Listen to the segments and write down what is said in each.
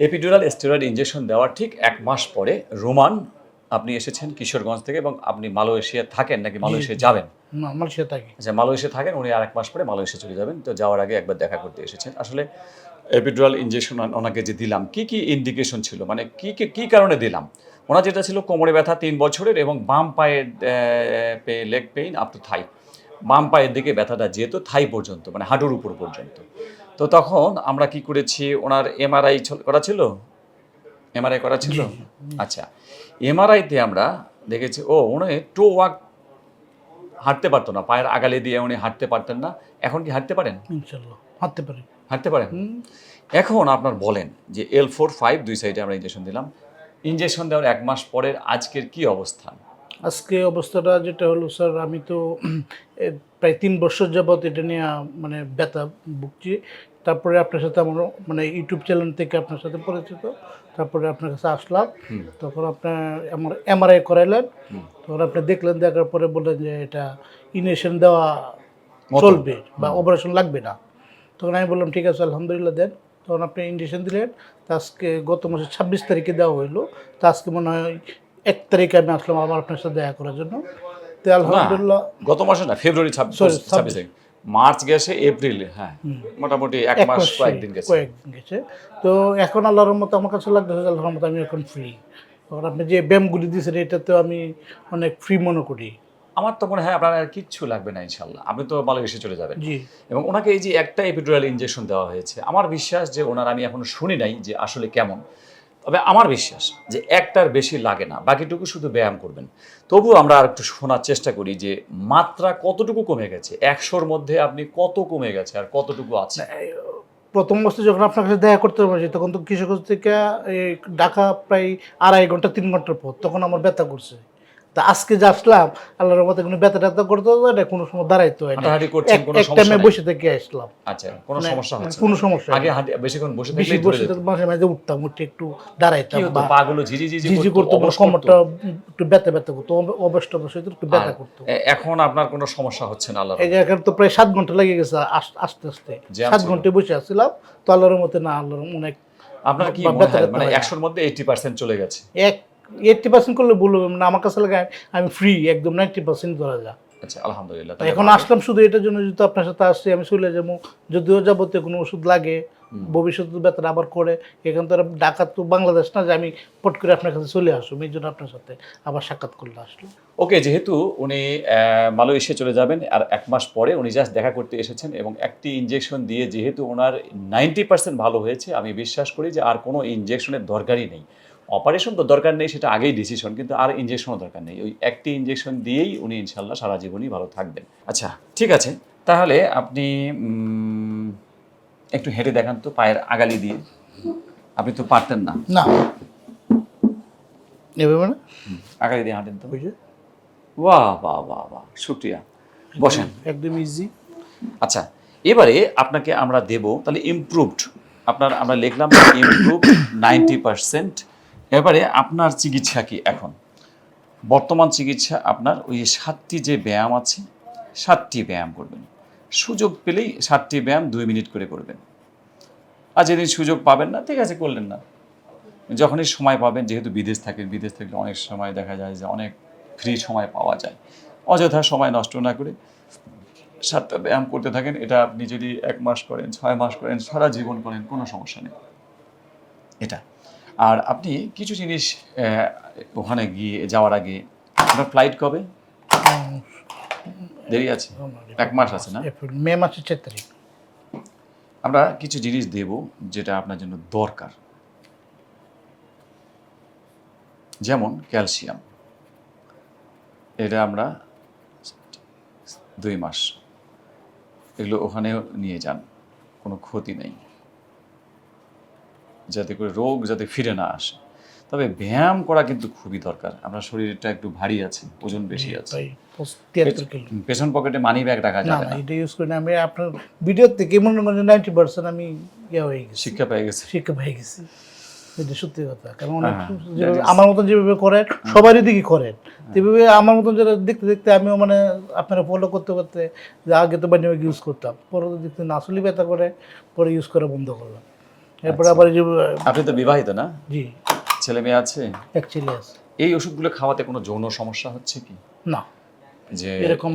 Epidural steroid injection দেওয়ার ঠিক এক মাস পরে রোমান আপনি এসেছেন কিশোরগঞ্জ থেকে এবং আপনি মালয়েশিয়া থাকেন নাকি মালয়েশিয়া যাবেন? আমার থাকি। আচ্ছা মালয়েশিয়া থাকেন উনি আর এক মাস পরে মালয়েশিয়া চলে যাবেন তো যাওয়ার আগে একবার দেখা করতে এসেছেন। আসলে এপিডুরাল ইঞ্জেকশন ওনাকে যে দিলাম কি কি ইন্ডিকেশন ছিল? মানে কি কি কি কারণে দিলাম? ওনার যেটা ছিল কোমরে ব্যথা তিন বছরের এবং বাম পায়ের leg pain up to thigh বাম পায়ের দিকে ব্যথাটা যেত থাই পর্যন্ত মানে হাঁটুর উপর পর্যন্ত। তো তখন আমরা কি করেছি? ওনার এমআরআই করা ছিল? এমআরআই করা ছিল? আচ্ছা। এমআরআইতে আমরা দেখেছি ও উনি টো ওয়াক হাঁটতে পারতো না পায়ের আগালে দিয়ে উনি হাঁটতে পারতেন না। এখন কি হাঁটতে পারেন? হাঁটতে পারেন হাঁটতে পারেন? এখন আপনার বলেন যে এল ফোর ফাইভ দুই সাইডে আমরা ইঞ্জেকশন দিলাম। ইঞ্জেকশন দেওয়ার এক মাস পরের আজকের কি অবস্থান? আজকে অবস্থাটা যেটা হলো স্যার আমি তো প্রায় তিন বছর যাবত এটা নিয়ে মানে ব্যথা ভুগছি। তারপরে আপনার সাথে আমার মানে ইউটিউব চ্যানেল থেকে আপনার সাথে পরিচিত। তারপরে আপনার কাছে আসলাম। তখন আপনার আমার এমআরআই করাইলেন। তখন আপনি দেখলেন দেখার পরে বললেন যে এটা ইনজেকশন দেওয়া চলবে বা অপারেশন লাগবে না। তখন আমি বললাম ঠিক আছে আলহামদুলিল্লাহ দেন। তখন আপনি ইঞ্জেকশন দিলেন। তা আজকে গত মাসের ছাব্বিশ তারিখে দেওয়া হইল। তা আজকে মনে হয় এক তারিখে আমি আসলাম আমার আপনার সাথে দেখা করার জন্য। তো আলহামদুলিল্লাহ গত মাসে না ফেব্রুয়ারি ছাব্বিশ ছাব্বিশ। মার্চ গেছে এপ্রিল হ্যাঁ মোটামুটি এক মাস কয়েকদিন গেছে। কয়েকদিন গেছে। তো এখন আল্লাহর রহমতে আমার কাছে লাগতেছে আল্লাহর রহমতে আমি এখন ফ্রি তখন আপনি যে ব্যায়ামগুলি দিয়েছেন এটাতেও আমি অনেক ফ্রি মনে করি। আমার তো মনে হয় আপনার আর কিচ্ছু লাগবে না ইনশাল্লাহ আপনি তো মালয়েশিয়া চলে যাবেন। জি। এবং ওনাকে এই যে একটা এপিডুরাল ইনজেকশন দেওয়া হয়েছে আমার বিশ্বাস যে ওনার আমি এখনও শুনি নাই যে আসলে কেমন। তবে আমার বিশ্বাস যে একটার বেশি লাগে না, বাকিটুকু শুধু ব্যায়াম করবেন। তবু আমরা আর একটু শোনার চেষ্টা করি যে মাত্রা কতটুকু কমে গেছে, একশোর মধ্যে আপনি কত কমে গেছে আর কতটুকু আছে? প্রথম বস্তু যখন আপনার কাছে দেখা করতে পারছি তখন তো কৃষক থেকে ঢাকা প্রায় আড়াই ঘণ্টা, তিন ঘণ্টার পর, তখন আমার ব্যথা করছে। তা আজকে যে আসলাম আল্লাহর রহমতে কোনো ব্যথা ট্যাথা করতে হয় না কোনো সময় দাঁড়াইতে হয় না এক- টাইমে? বসে থেকে আসলাম। আচ্ছা কোনো মানে সমস্যা হচ্ছে কোনো সমস্যা আগে হাঁটি বেশিক্ষণ বসে বসে থাকতে মাঝে মাঝে উঠতাম উঠে একটু দাঁড়াইতাম হতো? বা পাগুলো ঝিঝি ঝিঝি ঝিঝি করতো, কোমরটা একটু ব্যথা ব্যথা করতো অবশ্য অবশ্য একটু ব্যথা করতো। এখন আপনার কোনো সমস্যা হচ্ছে না আল্লাহ এখন তো প্রায় সাত ঘণ্টা লেগে গেছে আস্তে আস্তে। সাত। ঘন্টায় বসে আসছিলাম তো আল্লাহর মতে না আল্লাহর অনেক আপনার কি মানে একশোর মধ্যে এইটি পার্সেন্ট চলে গেছে। এক এইটটি পার্সেন্ট করলে বলব না আমার কাছে লাগে আমি ফ্রি একদম নাইনটি পার্সেন্ট ধরা যায় আচ্ছা আলহামদুলিল্লাহ এখন আসলাম শুধু এটার জন্য যেহেতু আপনার সাথে আসছি আমি চলে যাব। যদিও যাবতীয় কোনো ওষুধ লাগে ভবিষ্যতে ব্যথাটা আবার করে এখান তো আর ঢাকা তো বাংলাদেশ না যে আমি পট করে আপনার কাছে চলে আসব এই জন্য আপনার সাথে আবার সাক্ষাৎ করলে আসলো ওকে যেহেতু উনি মালয়েশিয়া চলে যাবেন আর এক মাস পরে উনি জাস্ট দেখা করতে এসেছেন এবং একটি ইনজেকশন দিয়ে যেহেতু ওনার নাইনটি পার্সেন্ট ভালো হয়েছে আমি বিশ্বাস করি যে আর কোনো ইনজেকশনের দরকারই নেই। অপারেশন তো দরকার নেই সেটা আগেই ডিসিশন কিন্তু আর ইনজেকশনও দরকার নেই। ওই একটি ইনজেকশন দিয়েই উনি ইনশাল্লাহ সারা জীবনই ভালো থাকবেন। আচ্ছা ঠিক আছে। তাহলে আপনি একটু হেঁটে দেখান তো পায়ের আগালি দিয়ে। আপনি তো পারতেন না। না। নেবে মানে? আগালি দিয়ে হাঁটেন তো। বাহ বাহ বাহ বাহ শুক্রিয়া। বসেন। একদম ইজি আচ্ছা এবারে আপনাকে আমরা দেব তাহলে ইমপ্রুভড আপনার আমরা লিখলাম ইমপ্রুভ নাইনটি পারসেন্ট এবারে আপনার চিকিৎসা কি এখন? বর্তমান চিকিৎসা আপনার ওই সাতটি যে ব্যায়াম আছে, সাতটি ব্যায়াম করবেন। সুযোগ পেলেই সাতটি ব্যায়াম দুই মিনিট করে করবেন। আর যেদিন সুযোগ পাবেন না, ঠিক আছে, করলেন না। যখনই সময় পাবেন, যেহেতু বিদেশ থাকেন, বিদেশ থাকলে অনেক সময় দেখা যায় যে অনেক ফ্রি সময় পাওয়া যায়। অযথা সময় নষ্ট না করে সাতটা ব্যায়াম করতে থাকেন। এটা আপনি যদি এক মাস করেন, ছয় মাস করেন, সারা জীবন করেন, কোনো সমস্যা নেই। এটা। আর আপনি কিছু জিনিস ওখানে গিয়ে যাওয়ার আগে আপনার ফ্লাইট কবে? দেরি আছে? এক মাস আছে না? মে মাসের চার তারিখ। আমরা কিছু জিনিস দেব যেটা আপনার জন্য দরকার। যেমন ক্যালসিয়াম। এটা আমরা দুই মাস। এগুলো ওখানেও নিয়ে যান কোনো ক্ষতি নেই। যাতে করে রোগ যাতে ফিরে না আসে। তবে ব্যায়াম করা কিন্তু খুবই দরকার। আপনার শরীরটা একটু ভারী আছে ওজন বেশি আছে। পেছন পকেটে মানি ব্যাগ রাখা যাবে না এটা ইউজ করি না। আমি আপনার ভিডিও থেকে মনে করেন নাইনটি পার্সেন্ট আমি ইয়ে হয়ে গেছি। শিক্ষা পেয়ে গেছে। শিক্ষা পেয়ে গেছি। এটা সত্যি কথা। কারণ অনেক হ্যাঁ, যেভাবে- is- আমার মতন যেভাবে করেন সবারই দিকে করেন। তেভাবে আমার মতন যেটা দেখতে দেখতে আমিও মানে আপনারা ফলো করতে করতে যে আগে তো বানিয়ে ইউজ করতাম পরে দেখতে না ব্যথা করে পরে ইউজ করা বন্ধ করলাম। এরপরে আবার এই যে আপনি তো বিবাহিত না? জি। ছেলে মেয়ে আছে? অ্যাকচুয়ালি আছে। এই ওষুধগুলো খাওয়াতে কোনো যৌন সমস্যা হচ্ছে কি? না। যে এরকম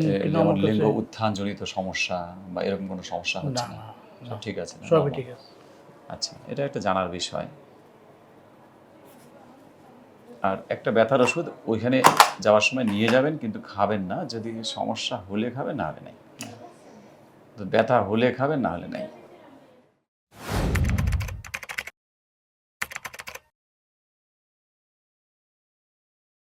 লিঙ্গ উত্থান জনিত সমস্যা বা এরকম কোনো সমস্যা হচ্ছে না, সব ঠিক আছে? সবই ঠিক আছে। আচ্ছা এটা একটা জানার বিষয়। আর একটা ব্যথার ওষুধ ওইখানে যাওয়ার সময় নিয়ে যাবেন কিন্তু খাবেন না। যদি সমস্যা হলে খাবেন না হলে নাই। ব্যথা হলে খাবেন না হলে নাই।